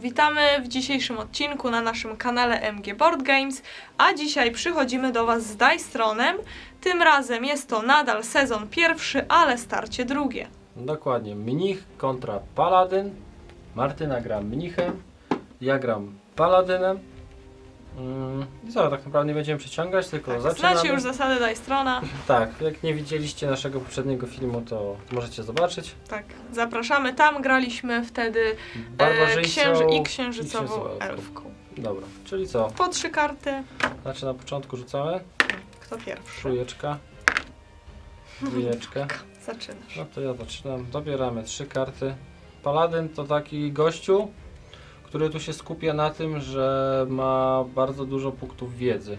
Witamy w dzisiejszym odcinku na naszym kanale MG Board Games, a dzisiaj przychodzimy do Was z Dystronem. Tym razem jest to nadal sezon pierwszy, ale starcie drugie. Dokładnie, mnich kontra paladyn. Martyna gra mnichem, ja gram paladynem. Mm, I co, tak naprawdę nie będziemy przeciągać, tylko Tak, zaczynamy. znacie już zasady Dystrona. Tak, jak nie widzieliście naszego poprzedniego filmu, to możecie zobaczyć. Tak, zapraszamy tam. Graliśmy wtedy e, księży i i księżycową elfką. Dobra, czyli co? Po trzy karty. Znaczy na początku rzucamy. Kto pierwszy? Trójeczka. Dwójeczkę. Zaczynasz. No to ja zaczynam. Dobieramy trzy karty. Paladyn to taki gościu, który tu się skupia na tym, że ma bardzo dużo punktów wiedzy.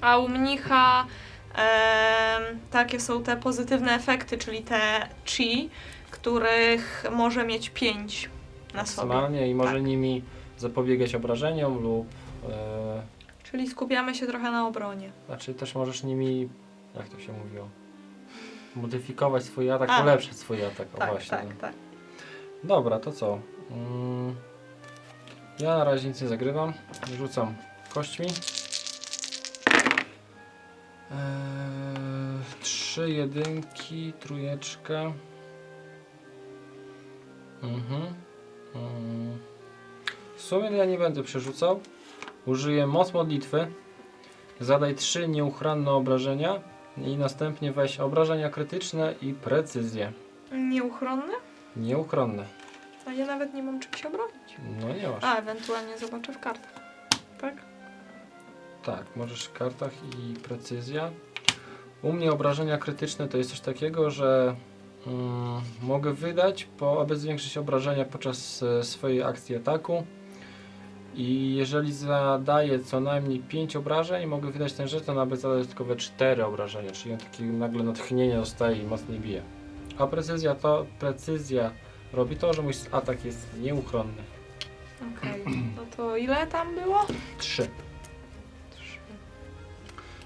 A u mnicha em, takie są te pozytywne efekty, czyli te chi, których może mieć pięć na sobie. Maksymalnie i może Tak. nimi zapobiegać obrażeniom lub e, Czyli skupiamy się trochę na obronie. znaczy też możesz nimi, jak to się mówiło, modyfikować swój atak, A. polepszyć swój atak. O Tak, właśnie. tak, tak. Dobra, to co? Mm, ja na razie nic nie zagrywam. Rzucam kośćmi. Eee, trzy jedynki, trójeczka. Mhm. Mm. W sumie ja nie będę przerzucał. Użyję moc modlitwy. Zadaj trzy nieuchronne obrażenia i następnie weź obrażenia krytyczne i precyzję. Nieuchronny? Nieuchronne. A ja nawet nie mam czym się obronić. No nie masz. A, ewentualnie zobaczę w kartach. Tak? Tak, możesz w kartach i precyzja. U mnie obrażenia krytyczne to jest coś takiego, że mm, mogę wydać, po, aby zwiększyć obrażenia podczas e, swojej akcji ataku. I jeżeli zadaję co najmniej 5 obrażeń, mogę wydać ten żeton, aby zadać dodatkowe 4 obrażenia, czyli on taki nagle natchnienie dostaje i mocniej bije. A precyzja to precyzja robi to, że mój atak jest nieuchronny. Okej. No to ile tam było? 3.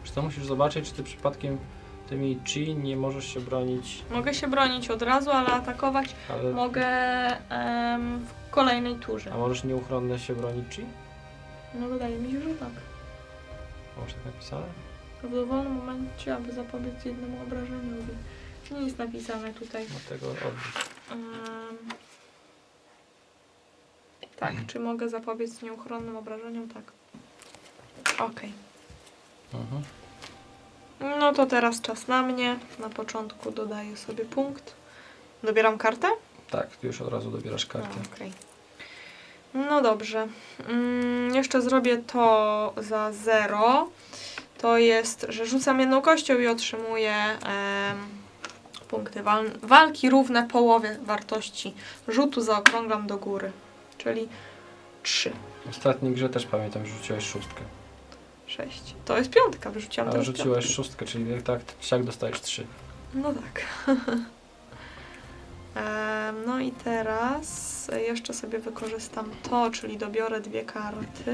Czy to musisz zobaczyć, czy ty przypadkiem tymi chi nie możesz się bronić, Mogę się bronić od razu, ale atakować ale... mogę em, w kolejnej turze. A możesz nieuchronne się bronić chi? No wydaje mi się, że tak. Masz tak napisane? W dowolnym momencie, aby zapobiec jednemu obrażeniowi. Nie jest napisane tutaj. Dlatego odwróć. Ym, tak, czy mogę zapobiec nieuchronnym obrażeniom? Tak. Okej. Mhm. No to teraz czas na mnie. Na początku dodaję sobie punkt. Dobieram kartę? Tak, ty już od razu dobierasz kartę. Okej. No dobrze. Mm, jeszcze zrobię to za 0. To jest, że rzucam jedną kością i otrzymuję em, punkty wal walki równe połowie wartości rzutu. Zaokrąglam do góry. Czyli 3, W ostatniej grze też pamiętam, że rzuciłeś szóstkę. 6. To jest piątka, wyrzuciłam Ale teraz rzuciłeś piątkę. szóstkę, czyli tak, siak dostajesz trzy. No tak. No i teraz jeszcze sobie wykorzystam to, czyli dobiorę dwie karty.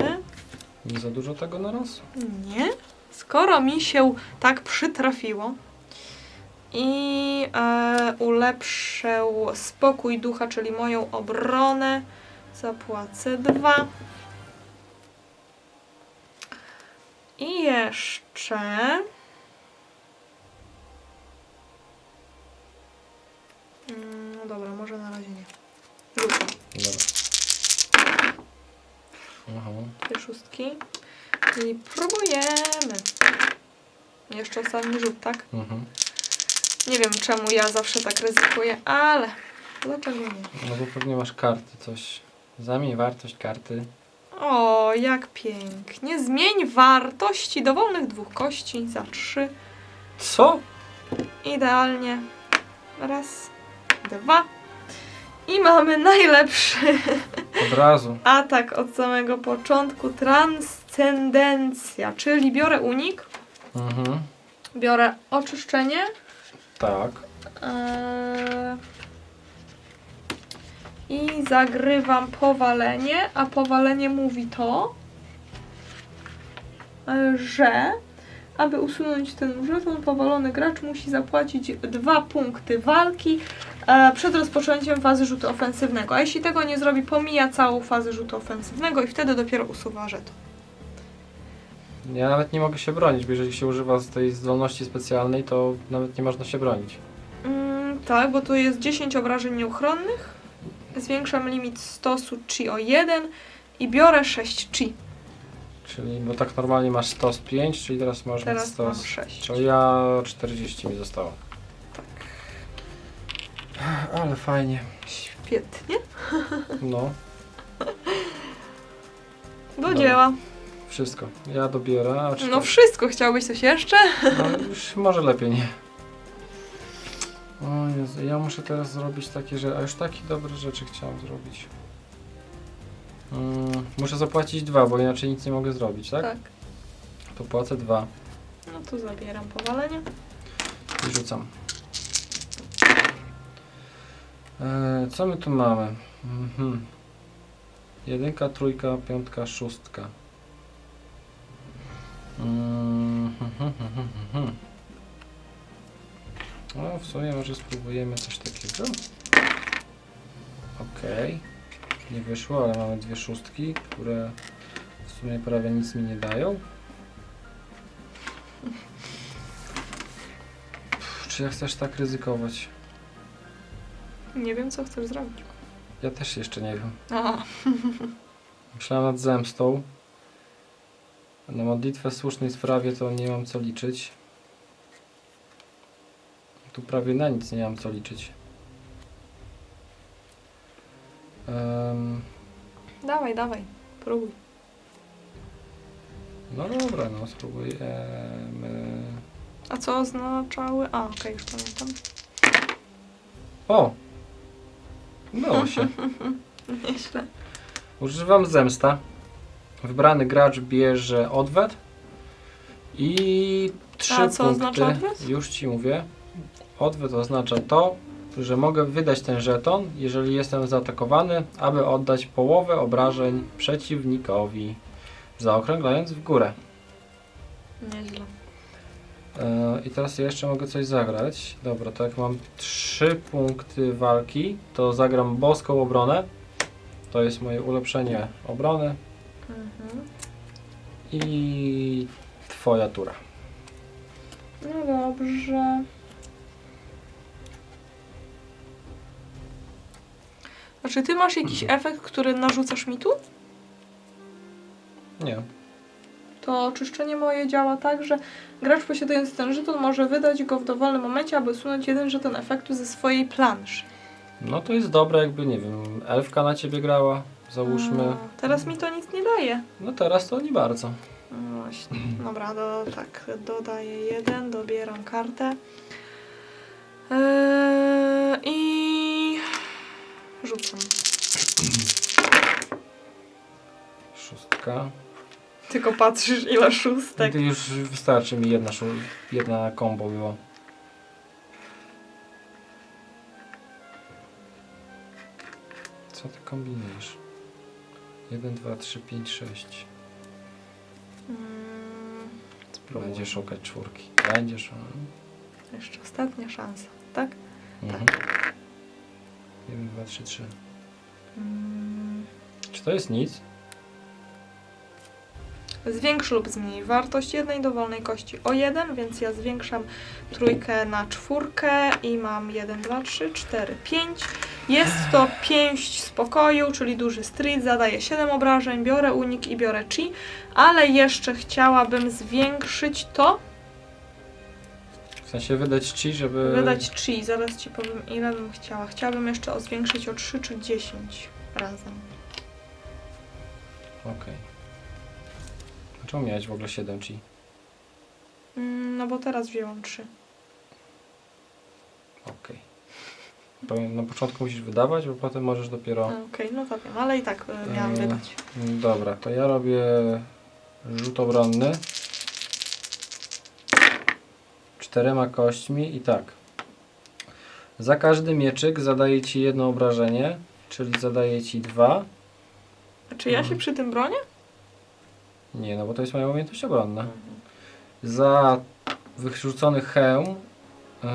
Nie za dużo tego na raz? Nie. Skoro mi się tak przytrafiło i e, ulepszę spokój ducha, czyli moją obronę, zapłacę dwa. I jeszcze. No dobra, może na razie nie. Rzucam Dobra. Aha. dwie szóstki. I próbujemy. Jeszcze ostatni rzut, tak? Mhm. Nie wiem czemu ja zawsze tak ryzykuję, ale dlaczego nie? No bo pewnie masz karty, coś. Zamień wartość karty. O, jak pięknie. Zmień wartości dowolnych dwóch kości za trzy. Co? Idealnie. Raz, dwa. I mamy najlepszy Od razu. atak od samego początku. Transcendencja, czyli biorę unik, Mhm. biorę oczyszczenie. Tak. Eee, I zagrywam powalenie, a powalenie mówi to, że aby usunąć ten żeton, powalony gracz musi zapłacić dwa punkty walki e, przed rozpoczęciem fazy rzutu ofensywnego. A jeśli tego nie zrobi, pomija całą fazę rzutu ofensywnego i wtedy dopiero usuwa żeton. Ja nawet nie mogę się bronić, bo jeżeli się używa z tej zdolności specjalnej, to nawet nie można się bronić. Mm, tak, bo tu jest 10 obrażeń nieuchronnych. Zwiększam limit stosu chi o 1 i biorę 6 chi. Czyli, bo tak normalnie masz stos 5, czyli teraz masz mieć Teraz mam stos. 6. Czyli ja 40 mi zostało. Tak. Ale fajnie. Świetnie. No, Do Dobra. dzieła. Wszystko. Ja dobiorę. A czy No to- wszystko. Chciałbyś coś jeszcze? No już może lepiej nie. O Jezu, ja muszę teraz zrobić takie, że a już takie dobre rzeczy chciałem zrobić. Mm, muszę zapłacić dwa, bo inaczej nic nie mogę zrobić, tak? Tak. To płacę dwa No to zabieram powalenie. i rzucam. E, co my tu mamy? Mhm. Jedynka, trójka, piątka, szóstka. No, w sumie może spróbujemy coś takiego. Okej. Nie wyszło, ale mamy dwie szóstki, które w sumie prawie nic mi nie dają. Pff, Czy ja chcesz tak ryzykować? Nie wiem, co chcesz zrobić. Ja też jeszcze nie wiem. A, Myślałem nad zemstą. Na modlitwę w słusznej sprawie to nie mam co liczyć. Tu prawie na nic nie mam co liczyć. Em, dawaj, dawaj. Próbuj. no dobra, no spróbujemy. A co oznaczały? A, okej, już pamiętam. O! Udało się. Nieźle. Używam zemsta. Wybrany gracz bierze odwet i trzy A co punkty. oznacza odwet? Już ci mówię. Odwet oznacza to, że mogę wydać ten żeton, jeżeli jestem zaatakowany, aby oddać połowę obrażeń przeciwnikowi, zaokrąglając w górę. Nieźle. E, I teraz ja jeszcze mogę coś zagrać. Dobra, to jak mam trzy punkty walki, to zagram boską obronę. To jest moje ulepszenie obrony. Mhm. I twoja tura. No dobrze. A czy ty masz jakiś efekt, który narzucasz mi tu? Nie. To oczyszczenie moje działa tak, że gracz posiadający ten żeton może wydać go w dowolnym momencie, aby usunąć jeden żeton efektu ze swojej planszy. No to jest dobre, jakby nie wiem, elfka na ciebie grała, załóżmy. Teraz mi to nic nie daje. No teraz to nie bardzo. No właśnie. Dobra, do, tak, dodaję jeden, dobieram kartę. Eee, I rzucam. Szóstka. Tylko patrzysz ile szóstek. Gdy już wystarczy mi jedna, szó- jedna combo było. Co ty kombinujesz? 1, 2, 3, 5, 6. Mm, spróbuję. Będzie szukać czwórki. Będziesz. a? Jeszcze ostatnia szansa, tak? Mhm. 1, 2, 3, 3. Mm, Czy to jest nic? Zwiększ lub zmniej wartość jednej dowolnej kości o jeden, więc ja zwiększam trójkę na czwórkę i mam 1, 2, 3, 4, 5. Jest to pięść spokoju, czyli duży street, zadaje 7 obrażeń, biorę unik i biorę chi, ale jeszcze chciałabym zwiększyć to, W sensie wydać ci, żeby... wydać chi, zaraz Ci powiem ile bym chciała. Chciałabym jeszcze o zwiększyć o 3 czy 10 razem. Okej. A Czemu miałeś w ogóle 7 ci? Mm, No bo teraz wzięłam 3. Okej. Okay. Na początku musisz wydawać, bo potem możesz dopiero... Okej, no to wiem, ale i tak y, miałam Eee, wydać. Dobra, to ja robię rzut obronny. Czterema kośćmi i tak. Za każdy mieczyk zadaje ci jedno obrażenie, czyli zadaje ci dwa. A czy ja się Mhm. przy tym bronię? Nie, no bo to jest moja umiejętność obronna. Za wyrzucony hełm yy,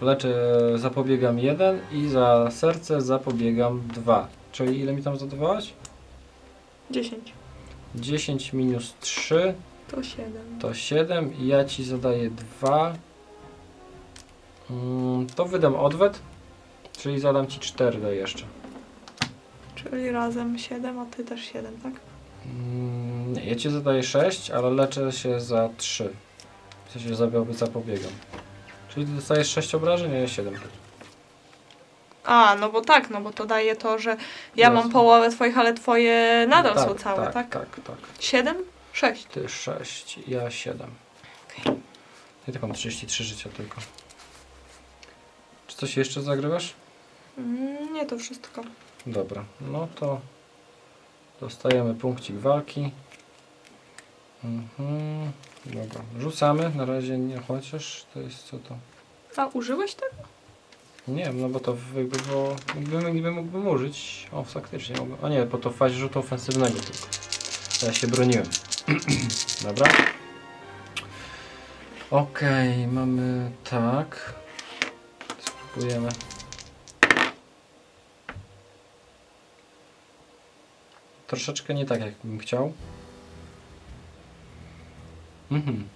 leczę, zapobiegam 1 i za serce zapobiegam 2. Czyli ile mi tam zadawałaś? 10. 10 minus 3 To 7. to 7 i ja ci zadaję 2. Mm, to wydam odwet, czyli zadam ci 4 do jeszcze. Czyli razem 7, a ty też 7, tak? Mm, nie, ja ci zadaję 6, ale leczę się za 3. W sensie zabiałby zapobiegam. Czyli ty dostajesz 6 obrażeń, a ja 7. A, no bo tak, no bo to daje to, że ja mam połowę twoich, ale twoje nadal są całe, tak? Tak, tak, tak. 7? 6. Ty 6, ja 7. Okej. Ja tak mam 33 życia tylko. Czy coś jeszcze zagrywasz? Mm, nie to wszystko. Dobra, no to dostajemy punkcik walki. Mhm. Dobra, rzucamy. Na razie nie, chociaż to jest co to? A użyłeś tego? Nie wiem, no bo to jakby było, jakby mógłbym użyć. O, faktycznie mogę. A nie, bo to w fazie rzutu ofensywnego tylko. Ja się broniłem. Dobra. Okej, mamy tak. Spróbujemy. Troszeczkę nie tak, jak bym chciał. Mhm.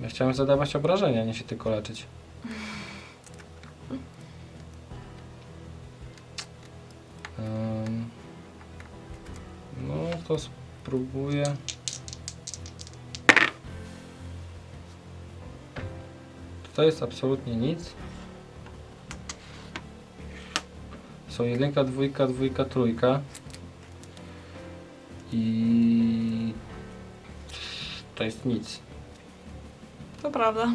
Ja chciałem zadawać obrażenia, nie się tylko leczyć. No to spróbuję. To jest absolutnie nic. Są jedynka, dwójka, dwójka, trójka. I to jest nic. To prawda.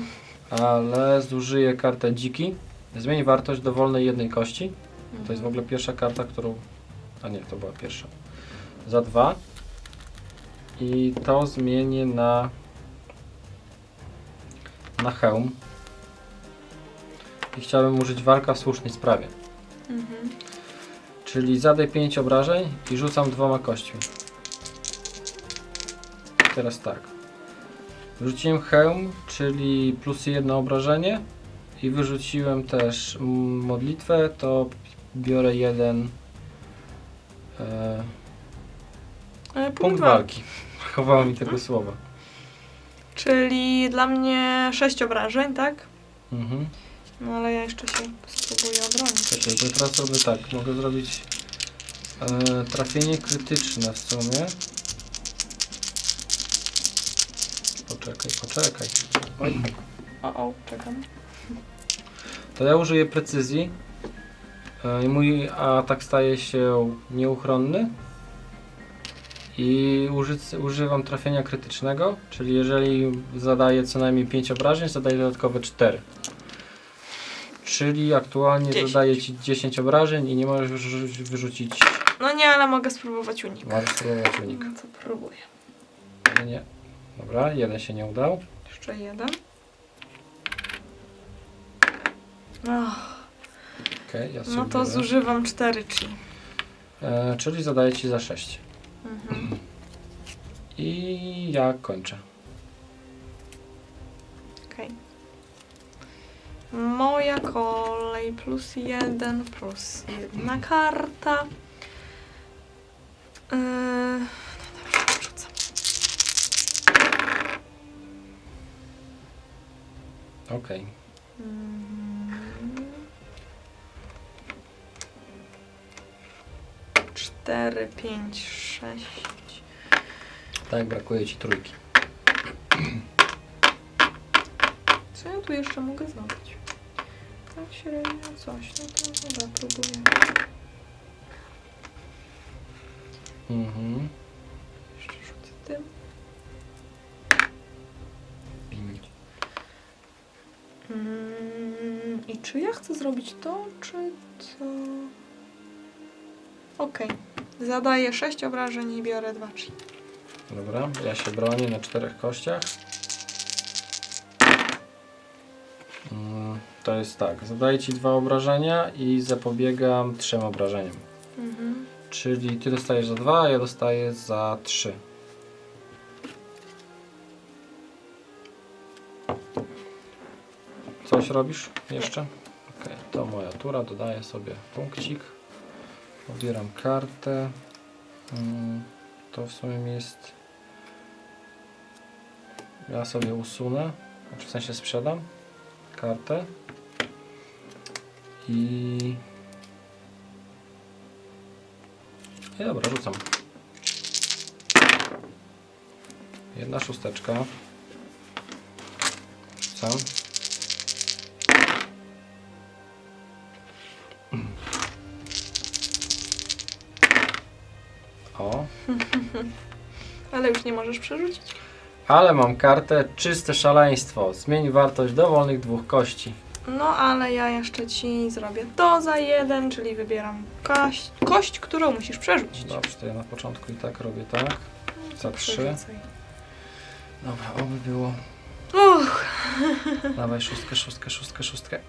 Ale zużyję kartę dziki. Zmień wartość dowolnej jednej kości. To jest w ogóle pierwsza karta, którą. A nie, to była pierwsza. Za dwa. I to zmienię na. na hełm. I chciałbym użyć walka w słusznej sprawie. Mhm. Czyli zadaj 5 obrażeń i rzucam dwoma kośćmi. Teraz tak. Wrzuciłem hełm, czyli plus jedno obrażenie. I wyrzuciłem też modlitwę, to biorę jeden e, E, punkt walki. Chowało mi tego słowa. Czyli dla mnie 6 obrażeń, tak? Mhm. No ale ja jeszcze się spróbuję obronić. Czekaj, bo teraz robię tak. Mogę zrobić e, trafienie krytyczne w sumie. Poczekaj, poczekaj. Oj. O, o, czekam. To ja użyję precyzji e, i mój atak staje się nieuchronny i uży, używam trafienia krytycznego, czyli jeżeli zadaję co najmniej 5 obrażeń, zadaję dodatkowe 4. Czyli aktualnie 10. zadaję Ci 10 obrażeń i nie możesz wyrzu- wyrzucić, No nie, ale mogę spróbować unik. możesz spróbować unik. No to próbuję. Nie, nie. Dobra, jeden się nie udał. Jeszcze jeden. Okej, ja sobie no to biorę. zużywam 4 chi. e, Czyli zadaję Ci za 6. Mhm. I ja kończę. Okej. Moja kolej plus jeden, plus jedna karta. Yy, no dobra, rzucam. Okej. Mhm. Cztery, pięć, sześć. Tak, brakuje Ci trójki. Co ja tu jeszcze mogę zrobić? Tak średnio coś, no to dobra, próbuję. Mhm. Jeszcze rzucę tym. Mm, I czy ja chcę zrobić to, czy to... Okej. Zadaję 6 obrażeń i biorę 2 chi. Dobra, ja się bronię na czterech kościach. Mm, To jest tak, zadaję Ci dwa obrażenia i zapobiegam trzem obrażeniom. Mhm. Czyli Ty dostajesz za dwa, a ja dostaję za trzy. Coś robisz jeszcze? natura, dodaję sobie punkcik. Pobieram kartę. Mm, To w sumie jest... Ja sobie usunę, znaczy w sensie sprzedam kartę. I... I dobra, rzucam. Jedna szósteczka. Rzucam. Ale już nie możesz przerzucić. ale mam kartę czyste szaleństwo. Zmień wartość dowolnych dwóch kości. No ale ja jeszcze ci zrobię to za jeden, czyli wybieram kość, kość którą musisz przerzucić. Dobrze, to ja na początku i tak robię tak. Za trzy. Przerzucaj. Dobra, oby było. Uch, Dawaj szóstkę, szóstkę, szóstkę, szóstkę.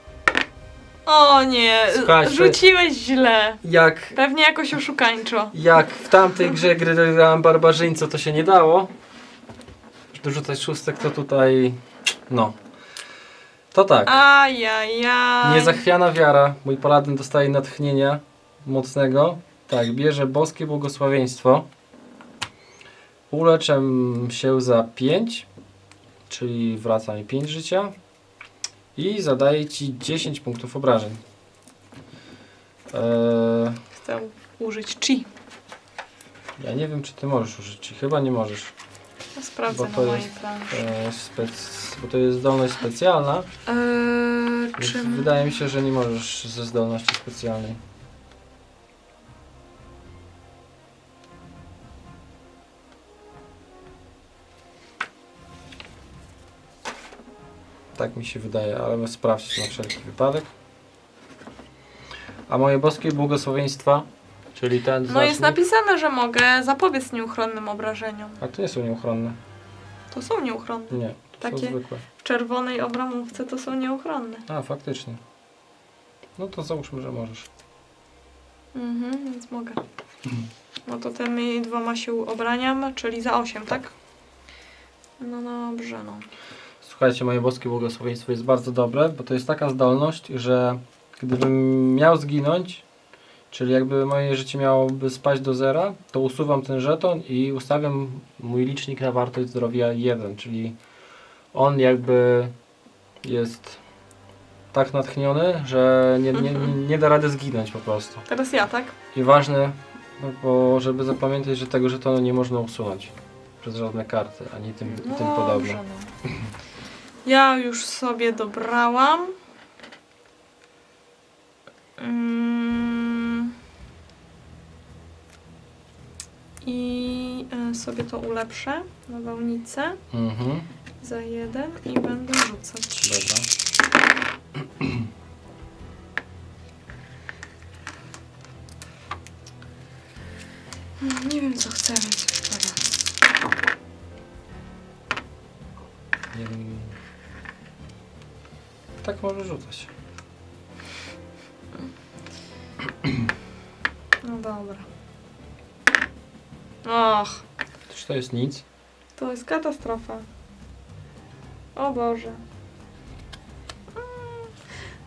O nie, Słuchajcie. rzuciłeś źle. Jak, Pewnie jakoś oszukańczo. jak w tamtej grze gry grałem barbarzyńco, to się nie dało. Dorzucać szóstek, to tutaj... No. To tak. Ajajaj. Niezachwiana wiara. Mój paladyn dostaje natchnienia mocnego. Tak, bierze boskie błogosławieństwo. Uleczę się za 5, czyli wraca mi 5 życia. I zadaje ci 10 punktów obrażeń. Eee, Chcę użyć chi. ja nie wiem, czy ty możesz użyć, czy chyba nie możesz. No, Sprawdzę Bo na to mojej jest, planszy. Eee, spec, bo to jest zdolność specjalna. Eee, Więc czy... wydaje mi się, że nie możesz ze zdolności specjalnej. Tak mi się wydaje, ale sprawdź na wszelki wypadek. A moje boskie błogosławieństwa, czyli ten No jest napisane, że mogę zapobiec nieuchronnym obrażeniom. A to nie są nieuchronne. To są nieuchronne. Nie, to Takie- są zwykłe. W czerwonej obramówce to są nieuchronne. A, faktycznie. No to załóżmy, że możesz. Mhm, więc mogę. No to tymi dwoma się obraniam, czyli za 8, tak? No dobrze, no. Słuchajcie, moje boskie błogosławieństwo jest bardzo dobre, bo to jest taka zdolność, że gdybym miał zginąć, czyli jakby moje życie miałoby spaść do zera, to usuwam ten żeton i ustawiam mój licznik na wartość zdrowia 1, czyli on jakby jest tak natchniony, że nie, nie, nie da rady zginąć po prostu. Teraz ja, tak? I ważne, no bo żeby zapamiętać, że tego żetonu nie można usunąć przez żadne karty, ani tym, i tym podobne. Dobrze, no. Ja już sobie dobrałam. Mm. I y, sobie to ulepszę na bałnicę Mhm. za jeden i będę rzucać. Dobra. Nie wiem co chcę, więc Tak może rzucać. No dobra. Och, Czy to jest nic? to jest katastrofa. O Boże. Mm,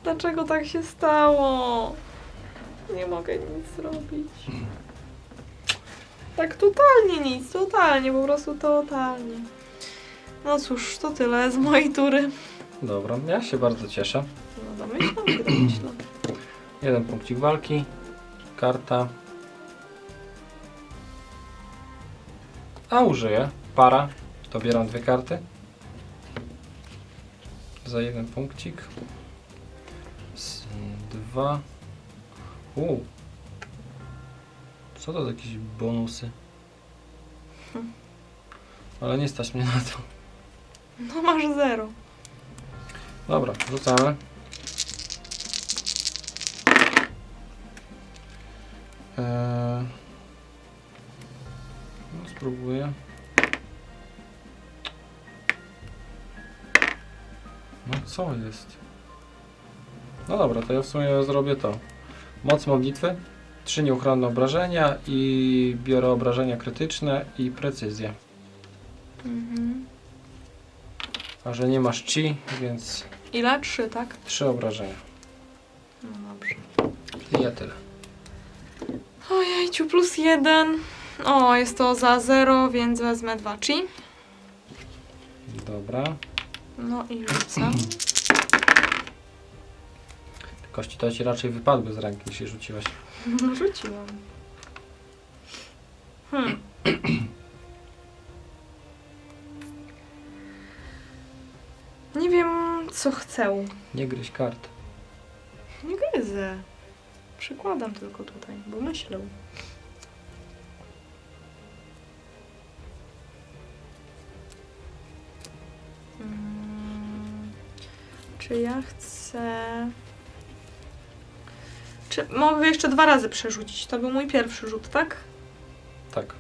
Dlaczego tak się stało? Nie mogę nic zrobić. Tak totalnie nic, totalnie, po prostu totalnie. No cóż, to tyle z mojej tury. Dobra, ja się bardzo cieszę. No domyślam domyślam. Jeden punkcik walki. Karta. A użyję. Para. Dobieram dwie karty. Za jeden punkcik. Z dwa. U. Co to za jakieś bonusy? Ale nie stać mnie na to. No masz zero. Dobra, rzucamy. Eee, no, spróbuję. No co jest? No dobra, to ja w sumie zrobię to. Moc modlitwy, trzy nieuchronne obrażenia i biorę obrażenia krytyczne i precyzję. Mhm. A że nie masz chi, więc Ile? Trzy, tak? trzy obrażenia. No dobrze. I ja tyle. Ojejciu, plus jeden. O, jest to za 0, więc wezmę 2 chi. Dobra. No i rzucam. Te kości to ci raczej wypadły z ręki, jeśli rzuciłaś. No, rzuciłam. Hmm. Co chcę. Nie gryź kart. Nie gryzę. Przykładam tylko tutaj, bo myślę. Mm, Czy ja chcę... Czy mogę jeszcze dwa razy przerzucić? To był mój pierwszy rzut, tak? Tak.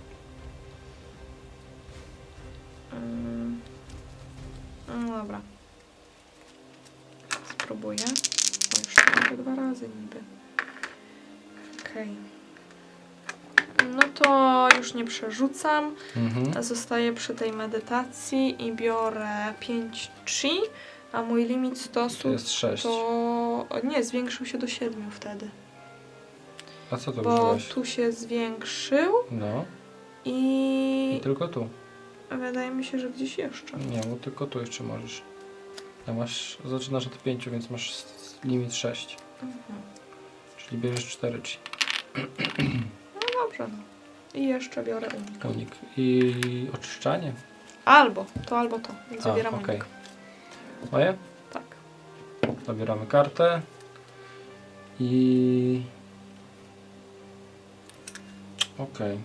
Przerzucam. Mhm. Zostaję przy tej medytacji i biorę 5 chi, a mój limit To stosu jest 6. to... Nie, zwiększył się do 7 wtedy. A co to Bo użyłaś? tu się zwiększył No. I i tylko tu. wydaje mi się, że gdzieś jeszcze. Nie, bo tylko tu jeszcze możesz. Ja masz, zaczynasz od 5, więc masz s- limit 6. Mhm. Czyli bierzesz 4 ci. No dobrze, no. I jeszcze biorę unik. Unik. I oczyszczanie. Albo, to albo to. Więc A, zabieram okej. unik. Moje? Tak. Zabieramy kartę. I... Okej.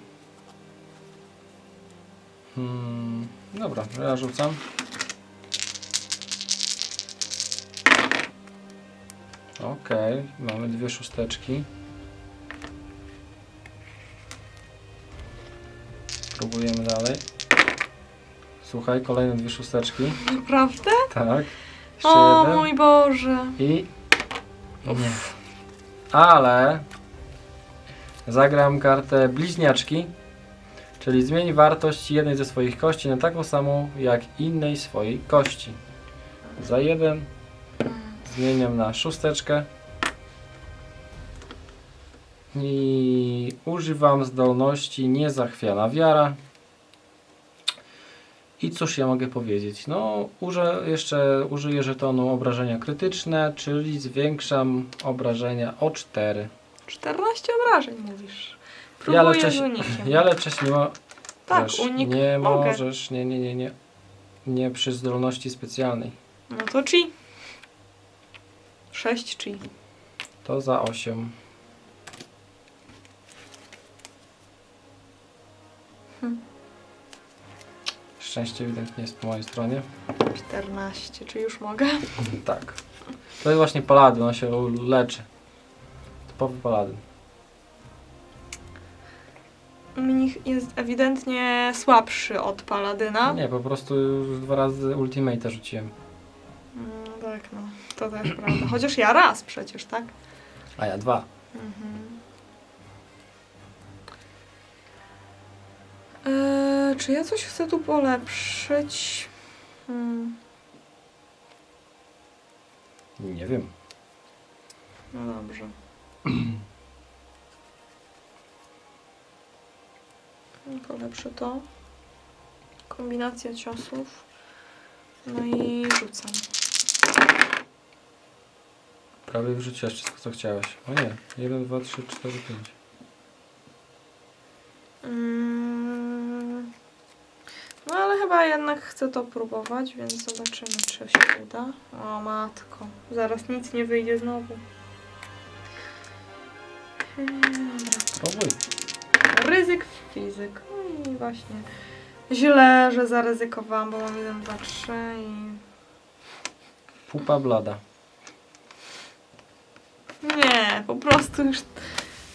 Hmm, dobra, ja rzucam. Okej, mamy dwie szósteczki. Próbujemy dalej. Słuchaj, kolejne dwie szósteczki. Naprawdę? Tak. Jeszcze O jeden. mój Boże. I. Nie. Ale. Zagram kartę bliźniaczki. Czyli zmień wartość jednej ze swoich kości na taką samą jak innej swojej kości. Za jeden zmieniam na szósteczkę. I używam zdolności niezachwiana wiara. I cóż ja mogę powiedzieć? No, użę, jeszcze użyję żetonu obrażenia krytyczne, czyli zwiększam obrażenia o 4. 14 obrażeń mówisz. Ja Próbuję leczę, z unikiem. ja leczę się mimo... Tak, Wiesz, unik Nie mogę. możesz, nie, nie, nie, nie. Nie przy zdolności specjalnej. No to chi. 6 chi. To za 8. Szczęście ewidentnie jest po mojej stronie. 14, czy już mogę? Tak. To jest właśnie paladyn, on się leczy. Typowy paladyn. Mnich jest ewidentnie słabszy od paladyna. Nie, po prostu już dwa razy ultimate rzuciłem. No tak, no. To też prawda. Chociaż ja raz przecież, tak? A ja dwa. Mhm. Eee, czy ja coś chcę tu polepszyć? Hmm. Nie wiem. No dobrze. Polepszę to. Kombinacja ciosów. No i rzucam. Prawie wrzuciłaś wszystko co chciałaś. O nie. 1, 2, 3, 4, 5. Mm. Chyba jednak chcę to próbować, więc zobaczymy, czy się uda. O matko, zaraz nic nie wyjdzie znowu. Hmm, Dobra. Próbuj. Ryzyk fizyk. No i właśnie. Źle, że zaryzykowałam, bo mam 1, 2, 3 i... Pupa blada. Nie, po prostu już...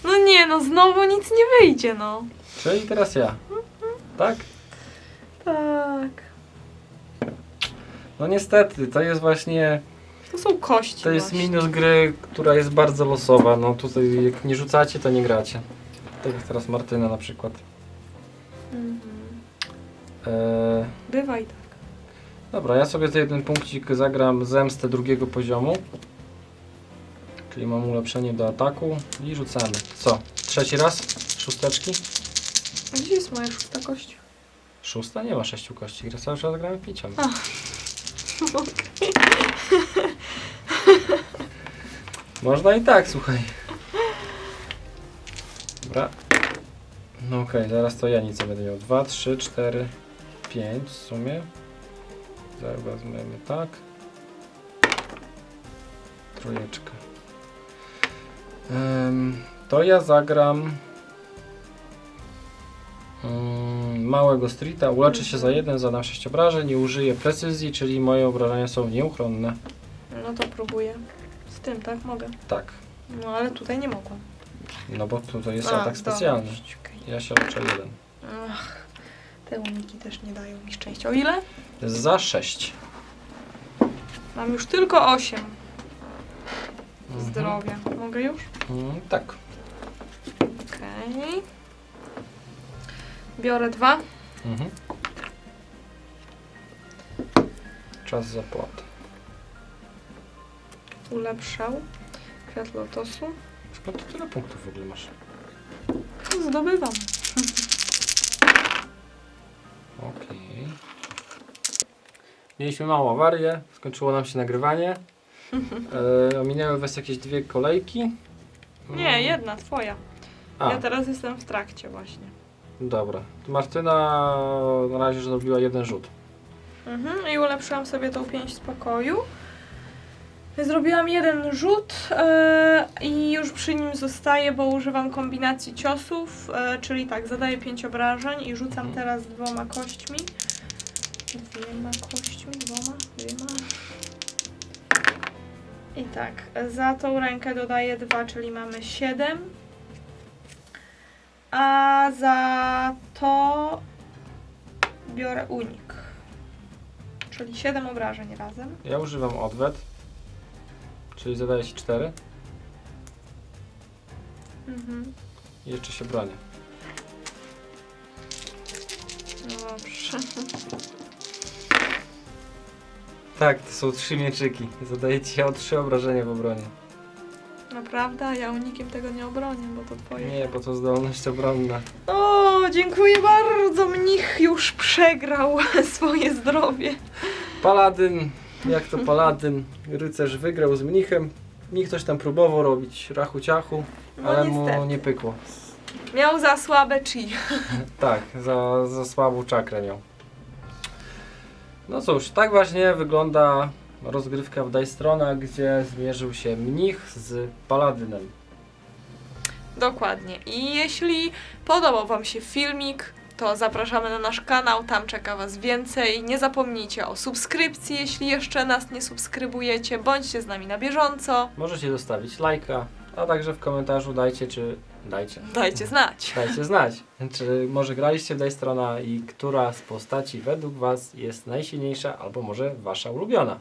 No nie, no znowu nic nie wyjdzie, no. Czyli teraz ja. Tak. No niestety, to jest właśnie... To są kości To jest właśnie. minus gry, która jest bardzo losowa. No tutaj jak nie rzucacie, to nie gracie. Tak jak teraz Martyna na przykład. Mhm. Eee, Bywa i tak. dobra, ja sobie za jeden punkcik zagram zemstę drugiego poziomu. Czyli mam ulepszenie do ataku i rzucamy. Co? Trzeci raz? Szósteczki? A Gdzie jest moja szósta kość? Szósta? Nie ma sześciu kości. Gra cały czas gramy picią. A. Można i tak, słuchaj. Dobra. No okej, zaraz to ja nic nie będę miał. 2, 3, 4, 5 w sumie. Zaraz wezmemy tak. Trójeczka. Em, to ja zagram mm, małego streeta, uleczę się za jeden, zadam 6 obrażeń i użyję precyzji, czyli moje obrażenia są nieuchronne. No to próbuję. Z tym, tak? Mogę. Tak, No ale tutaj nie mogłam. no bo tutaj jest A, atak dobra. specjalny. Ja się leczę jeden. Ach, te uniki też nie dają mi szczęścia. O ile? Za 6. Mam już tylko 8 Mhm. zdrowia. Mogę już? Mm, tak. Okej. Biorę dwa. Mhm. Czas zapłaty. Ulepszał. Kwiat lotosu. Skąd ty tyle punktów w ogóle masz? Zdobywam. Okej. Mieliśmy małą awarię, skończyło nam się nagrywanie. E, ominęły was jakieś dwie kolejki. Nie, jedna, twoja. A, Ja teraz jestem w trakcie właśnie. Dobra. Martyna na razie zrobiła jeden rzut. Mhm, I ulepszyłam sobie tą pięść spokoju. Zrobiłam jeden rzut e, i już przy nim zostaję, bo używam kombinacji ciosów, e, czyli tak, zadaję 5 obrażeń i rzucam Mhm. teraz dwoma kośćmi. Dwiema kośćmi, dwoma, dwiema. I tak, za tą rękę dodaję 2, czyli mamy 7. A za to biorę unik. Czyli 7 obrażeń razem. Ja używam odwet, czyli zadaję ci 4 Mhm. i jeszcze się bronię. No dobrze. Tak, to są trzy mieczyki. Zadaję ci o trzy obrażenia w obronie. Naprawdę? A ja unikiem tego nie obronię, bo to twoje. Nie, bo to zdolność obronna. O, dziękuję bardzo. Mnich już przegrał swoje zdrowie. Paladyn, jak to paladyn, rycerz wygrał z mnichem. Mnich coś tam próbował robić rachu ciachu, No ale niestety. mu nie pykło. Miał za słabe chi. Tak, za, za słabą czakrę miał. No cóż, tak właśnie wygląda rozgrywka w Dicetrona, gdzie zmierzył się mnich z paladynem. Dokładnie. I jeśli podobał Wam się filmik, to zapraszamy na nasz kanał, tam czeka Was więcej. Nie zapomnijcie o subskrypcji, jeśli jeszcze nas nie subskrybujecie. Bądźcie z nami na bieżąco. Możecie zostawić lajka, a także w komentarzu dajcie, czy dajcie. Dajcie znać. Dajcie znać, czy może graliście w Daystrona i która z postaci według Was jest najsilniejsza, albo może Wasza ulubiona.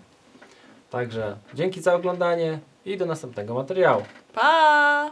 Także dzięki za oglądanie i do następnego materiału. Pa!